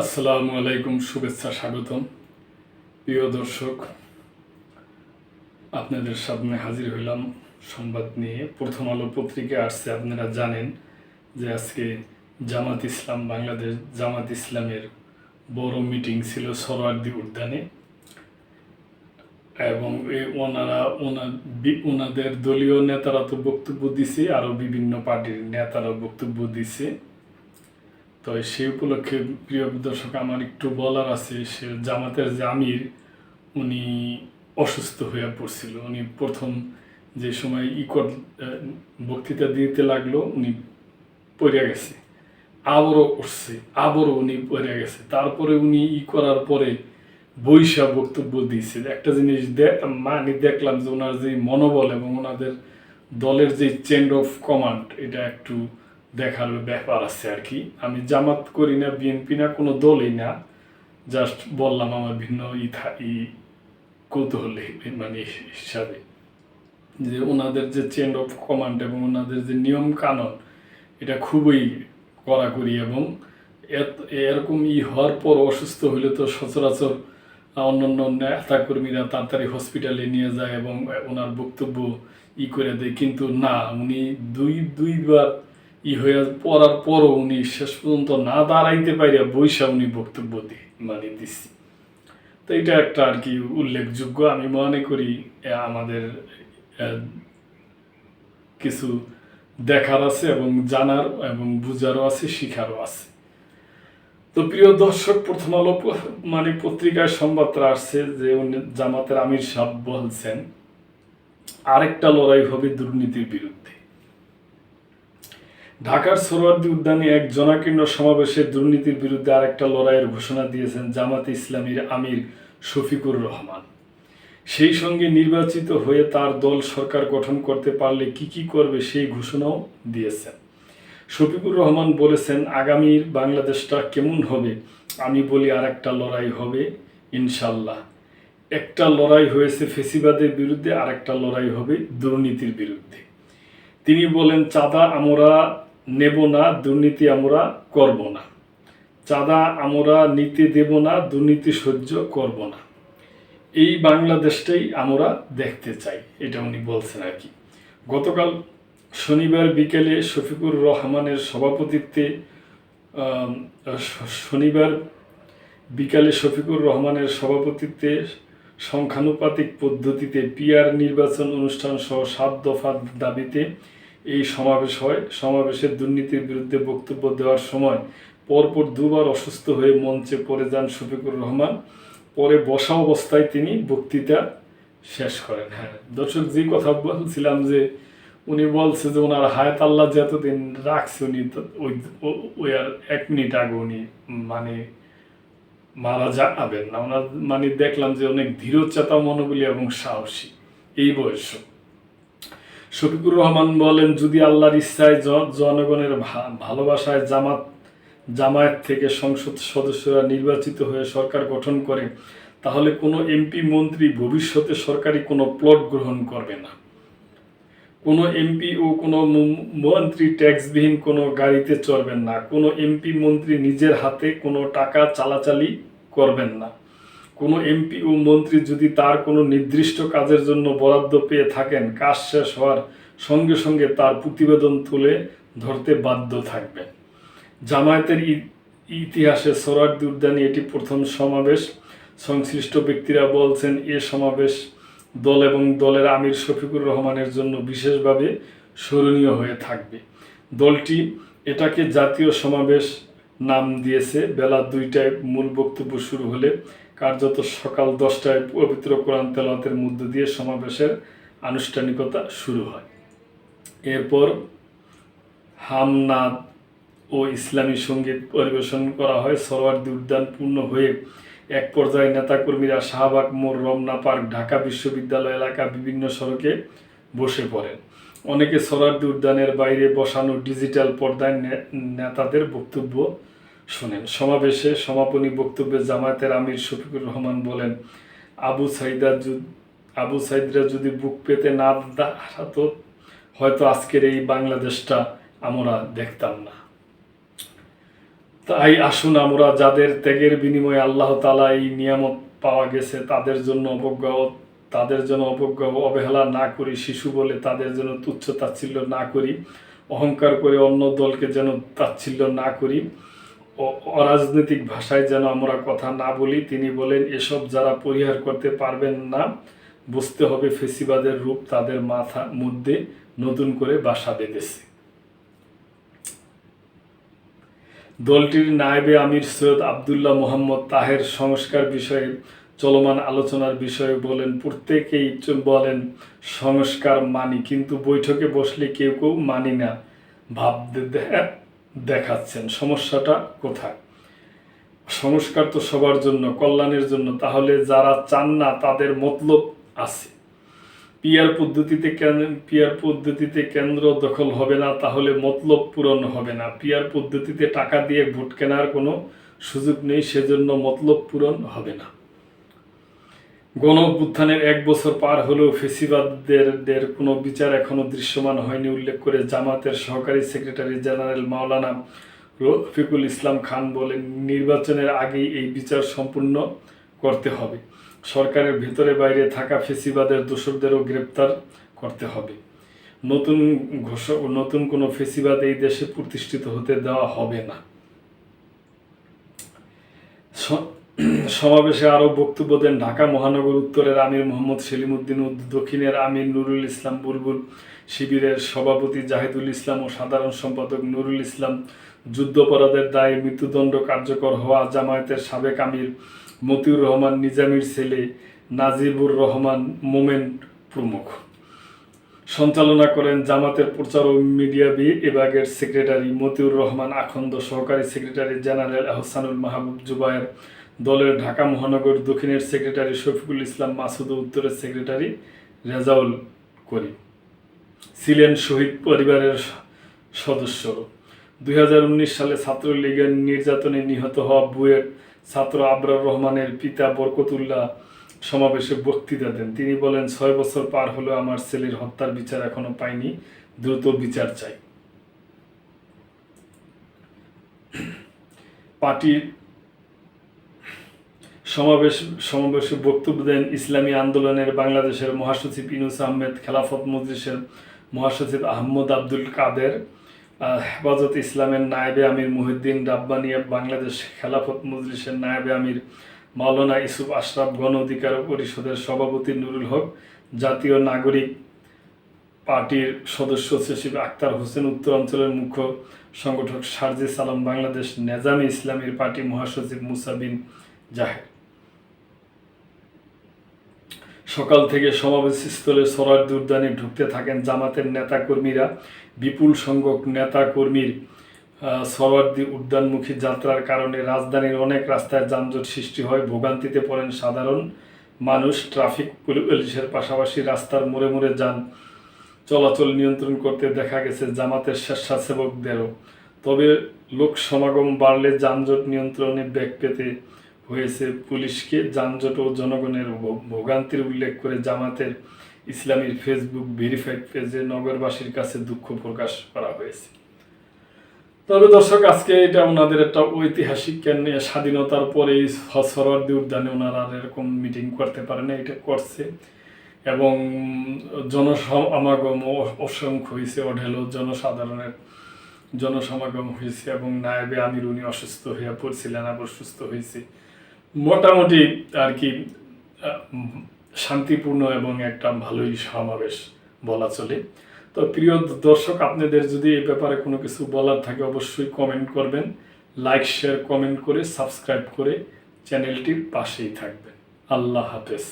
আসসালামু আলাইকুম, শুভেচ্ছা, স্বাগতম। প্রিয় দর্শক, আপনাদের সামনে হাজির হইলাম সংবাদ নিয়ে। প্রথম আলো পত্রিকা আসছে, আপনারা জানেন যে আজকে জামাত ইসলাম, বাংলাদেশ জামাত ইসলামের বড় মিটিং ছিল সরোয়ার্দি উদ্যানে। এবং ওনারা, ওনা ওনাদের দলীয় নেতারা তো বক্তব্য দিছে আরও বিভিন্ন পার্টির নেতারা বক্তব্য দিছে। তো সেই উপলক্ষে প্রিয় দর্শক আমার একটু বলার আছে, সে জামাতের যে আমির, উনি অসুস্থ হয়ে পড়ছিল। উনি প্রথম যে সময় ই কর বক্তৃতা দিতে লাগল, উনি পড়ে গেছে। আবারও উঠছে, আবারও উনি পড়ে গেছে। তারপরে উনি ই করার পরে বৈশা বক্তব্য দিয়েছে। একটা জিনিস মানে দেখলাম যে ওনার যে মনোবল এবং ওনাদের দলের যে চেন্ড অফ কমান্ড এটা একটু দেখার ব্যাপার আছে আর কি। আমি জামাত করি না বিএনপি না, কোনো দলই না। জাস্ট বললাম আমার ভিন্ন ই ই কৌতূহল মানে হিসাবে। যে ওনাদের যে চেঞ্জ অফ কমান্ড এবং ওনাদের যে নিয়ম কানুন, এটা খুবই কড়াকড়ি এবং এরকম ই হওয়ার পর অসুস্থ হলে তো সচরাচর অন্যান্য নেতা কর্মীরা তাড়াতাড়ি হসপিটালে নিয়ে যায় এবং ওনার বক্তব্য ই করে দেয়। কিন্তু না, উনি দুই দুইবার ই হয়ে পড়ার পরও উনি শেষ পর্যন্ত না দাঁড়াইতে পারিয়া বৈশা উনি বক্তব্য দিয়ে মানে দিচ্ছি তো এটা একটা আর কি উল্লেখযোগ্য। আমি মনে করি আমাদের কিছু দেখার আছে এবং জানার এবং বুঝারও আছে, শিখারও আছে। তো প্রিয় দর্শক, প্রথম আলো মানে পত্রিকায় সংবাদটা আসছে যে উনি জামাতের আমির সাহ বলছেন, আরেকটা লড়াই হবে দুর্নীতির বিরুদ্ধে। ঢাকার সোহরাওয়ার্দী উদ্যানে এক জনাকীর্ণ সমাবেশে দুর্নীতির বিরুদ্ধে আরেকটা লড়াইয়ের ঘোষণা দিয়েছেন জামাত ইসলামীর আমির শফিকুর রহমান। সেই সঙ্গে নির্বাচিত হয়ে তার দল সরকার গঠন করতে পারলে কি কি করবে সেই ঘোষণাও দিয়েছেন। শফিকুর রহমান বলেছেন আগামীর বাংলাদেশটা কেমন হবে? আমি বলি আর একটা লড়াই হবে, ইনশাল্লাহ। একটা লড়াই হয়েছে ফেসিবাদের বিরুদ্ধে আর একটা লড়াই হবে দুর্নীতির বিরুদ্ধে। তিনি বলেন, চাঁদা আমরা নেব না, দুর্নীতি আমরা করব না। চাঁদা আমরা নিতে দেব না, দুর্নীতি সহ্য করব না। এই বাংলাদেশটাই আমরা দেখতে চাই, এটা উনি বলছেন আর কি। গতকাল শনিবার বিকেলে শফিকুর রহমানের সভাপতিত্বে শনিবার বিকালে শফিকুর রহমানের সভাপতিত্বে সংখ্যানুপাতিক পদ্ধতিতে পিআর নির্বাচন অনুষ্ঠান সহ সাত দফার দাবিতে এই সমাবেশ হয়। সমাবেশে দুর্নীতির বিরুদ্ধে বক্তব্য দেওয়ার সময় পরপর দুবার অসুস্থ হয়ে মঞ্চে পড়ে যান শফিকুর রহমান। পরে বসা অবস্থায় তিনি বক্তৃতা শেষ করেন। হ্যাঁ দর্শক যে কথা বলছিলাম যে, উনি বলছে যে, ওনার হায়াত আল্লাহ যে এতদিন রাখছে, উনি ওই ওই আর এক মিনিট আগে উনি মানে মারা যাবেন না। ওনার মানে দেখলাম যে, অনেক ধীরচেতা মনোবলী এবং সাহসী। এই বয়স। শফিকুর রহমান বলেন, যদি আল্লাহর ইচ্ছায় জনগণের ভালোবাসায় জামাত জামায়াত থেকে সংসদ সদস্যরা নির্বাচিত হয়ে সরকার গঠন করে, তাহলে কোনো এমপি মন্ত্রী ভবিষ্যতে সরকারি কোনো প্লট গ্রহণ করবে না। কোনো এমপি ও কোনো মন্ত্রী ট্যাক্সবিহীন কোনো গাড়িতে চড়বেন না। কোনো এমপি মন্ত্রী নিজের হাতে কোনো টাকা চালাচালি করবেন না। কোনো এমপি ও মন্ত্রী যদি তার কোনো নির্দিষ্ট কাজের জন্য বরাদ্দ পেয়ে থাকেন, কাজ শেষ হওয়ার সঙ্গে সঙ্গে তার প্রতিবেদন তুলে ধরতে বাধ্য থাকবেন। জামায়াতের ইতিহাসে সোহরাওয়ার্দী উদ্যানে এটি প্রথম সমাবেশ। সংশ্লিষ্ট ব্যক্তিরা বলছেন, এ সমাবেশ দল এবং দলের আমির শফিকুর রহমানের জন্য বিশেষভাবে স্মরণীয় হয়ে থাকবে। দলটি এটাকে জাতীয় সমাবেশ নাম দিয়েছে। বেলা দুইটায় মূল বক্তব্য শুরু হলে কার্যত সকাল দশটায় পবিত্র কোরআন তেলাওয়াতের মধ্য দিয়ে সমাবেশের আনুষ্ঠানিকতা শুরু হয়। এরপর হামনাদ ও ইসলামী সংগীত পরিবেশন করা হয়। সরওয়ার্দী উদ্যান পূর্ণ হয়ে এক পর্যায়ে নেতাকর্মীরা শাহবাগ মোড়, রমনা পার্ক, ঢাকা বিশ্ববিদ্যালয় এলাকা বিভিন্ন সড়কে বসে পড়েন। অনেকে সরওয়ার্দী উদ্যানের বাইরে বসানো ডিজিটাল পর্দায় নেতাদের বক্তব্য শোনেন, সমাবেশে সমাপনী বক্তব্যে জামায়াতের আমির শফিকুর রহমান বলেন, আবু সাইদা আবু সাইদরা যদি বুক পেতে না দাঁড়াতো, হয়তো আজকের এই বাংলাদেশটা আমরা দেখতাম না। তাই আসুন আমরা যাদের ত্যাগের বিনিময়ে আল্লাহ তালা এই নিয়ামত পাওয়া গেছে, তাদের জন্য অবজ্ঞা তাদের জন্য অবজ্ঞা অবহেলা না করি, শিশু বলে তাদের জন্য তুচ্ছ তাচ্ছিল্য না করি, অহংকার করে অন্য দলকে যেন তাচ্ছিল্য না করি অরাজনৈতিক ভাষায় যেন আমরা কথা না বলি, তিনি বলেন, এসব যারা পরিহার করতে পারবেন না, বুঝতে হবে ফেসিবাদের রূপ তাদের মাথা মধ্যে নতুন করে বাসা বেঁধেছে। দলটির নায়েবে আমির সৈয়দ আবদুল্লাহ মোহাম্মদ তাহের সংস্কার বিষয়ে চলমান আলোচনার বিষয়ে বলেন, প্রত্যেকেই বলেন, সংস্কার মানি, কিন্তু বৈঠকে বসলে কেউ কেউ মানি না। ভাব দেখাচ্ছেন, সমস্যাটা কোথায়? সংস্কার তো সবার জন্য, কল্যাণের জন্য, তাহলে যারা চান না তাদের মতলব আছে। পিয়ার পদ্ধতিতে পিয়ার পদ্ধতিতে কেন্দ্র দখল হবে না, তাহলে মতলব পূরণ হবে না। পিয়ার পদ্ধতিতে টাকা দিয়ে ভোট কেনার কোনো সুযোগ নেই, সেজন্য মতলব পূরণ হবে না। গণ অভ্যুত্থানের এক বছর পার হলেও ফেসিবাদদের কোনো বিচার এখনও দৃশ্যমান হয়নি, উল্লেখ করে জামাতের সহকারী সেক্রেটারি জেনারেল মাওলানা রফিকুল ইসলাম খান বলেন, নির্বাচনের আগেই এই বিচার সম্পূর্ণ করতে হবে। সরকারের ভেতরে বাইরে থাকা ফেসিবাদের দোষরদেরও গ্রেপ্তার করতে হবে। নতুন ঘোষ, নতুন কোনো ফেসিবাদ এই দেশে প্রতিষ্ঠিত হতে দেওয়া হবে না। সমাবেশে আরও বক্তব্য দেন ঢাকা মহানগর উত্তরের আমির মোহাম্মদ সেলিমউদ্দিন ও দক্ষিণের আমির নুরুল ইসলাম বুলবুল শিবিরের সভাপতি জাহিদুল ইসলাম ও সাধারণ সম্পাদক নুরুল ইসলাম যুদ্ধাপরাধের দায়ে মৃত্যুদণ্ড কার্যকর হওয়া জামায়াতের সাবেক আমির মতিউর রহমান, নিজামীর ছেলে নাজিবুর রহমান মোমেন প্রমুখ। সঞ্চালনা করেন জামাতের প্রচার ও মিডিয়া বি- বিভাগের সেক্রেটারি মতিউর রহমান আখন্দ সহকারী সেক্রেটারি জেনারেল আহসানুল মাহবুব জুবায়ের দলের ঢাকা মহানগর দক্ষিণের সেক্রেটারি শফিকুল ইসলাম মাসুদ উত্তরের সেক্রেটারি রেজাউল করিম। ছিলেন শহীদ পরিবারের সদস্য। দুই হাজার উনিশ সালে ছাত্রলীগের নির্যাতনে নিহত হওয়া বুয়েট ছাত্র আবরার রহমানের পিতা বরকতুল্লাহ সমাবেশে বক্তৃতা দেন। তিনি বলেন, ছয় বছর পার হলেও আমার ছেলের হত্যার বিচার এখনও পাইনি, দ্রুত বিচার চাই। পার্টির সমাবেশ, সমাবেশে বক্তব্য দেন ইসলামী আন্দোলনের বাংলাদেশের মহাসচিব ইনুস আহমেদ, খেলাফত মজলিসের মহাসচিব আহমদ আব্দুল কাদের হেফাজত ইসলামের নায়েবে আমির মুহিদ্দিন রাব্বানিয়া বাংলাদেশ খেলাফত মজলিসের নায়েবে আমির মাওলানা ইসুফ আশরাফ গণ অধিকার পরিষদের সভাপতি নুরুল হক, জাতীয় নাগরিক পার্টির সদস্য সচিব আক্তার হোসেন উত্তরাঞ্চলের মুখ্য সংগঠক সারজি সালাম বাংলাদেশ নেজামি ইসলামীর পার্টি মহাসচিব মুসাবিন জাহের সকাল থেকে সমাবেশস্থলে সরার্দি উদ্যানে ঢুকতে থাকেন জামাতের নেতাকর্মীরা। বিপুল সংখ্যক নেতাকর্মীর আহ, সরওয়ার্দী উদ্যানমুখী যাত্রার কারণে রাজধানীর অনেক রাস্তায় যানজট সৃষ্টি হয়। ভোগান্তিতে পড়েন সাধারণ মানুষ। ট্রাফিক পুলিশের পাশাপাশি রাস্তার মোড়ে মোড়ে যান চলাচল নিয়ন্ত্রণ করতে দেখা গেছে জামাতের স্বেচ্ছাসেবকদেরও। তবে লোক সমাগম বাড়লে যানজট নিয়ন্ত্রণে ব্যাগ পেতে হয়েছে পুলিশকে যানজট ও জনগণের ভোগান্তির উল্লেখ করে জামাতের ইসলামীর ফেসবুক ভেরিফাইড পেজে নগরবাসীর কাছে দুঃখ প্রকাশ করা হয়েছে। তবে দর্শক, আজকে এটা ওনাদের একটা ঐতিহাসিক কেন স্বাধীনতার পরে সরওয়ার্দী উদ্যানে ওনারা এরকম মিটিং করতে পারে না এটা করছে। এবং জনসমাগম অসংখ্য হয়েছে, অঢেল জনসাধারণের জনসমাগম হয়েছে এবং নায়েবে আমির উনি অসুস্থ হয়ে পড়ছিলেন, আবার সুস্থ হয়েছে মোটামুটি আর কি শান্তিপূর্ণ এবং একটা ভালোই সমাবেশ বলা চলে। তো প্রিয় দর্শক, আপনাদের যদি এই ব্যাপারে কোনো কিছু বলার থাকে অবশ্যই কমেন্ট করবেন। লাইক শেয়ার কমেন্ট করে সাবস্ক্রাইব করে চ্যানেলটির পাশেই থাকবেন। আল্লাহ হাফেজ।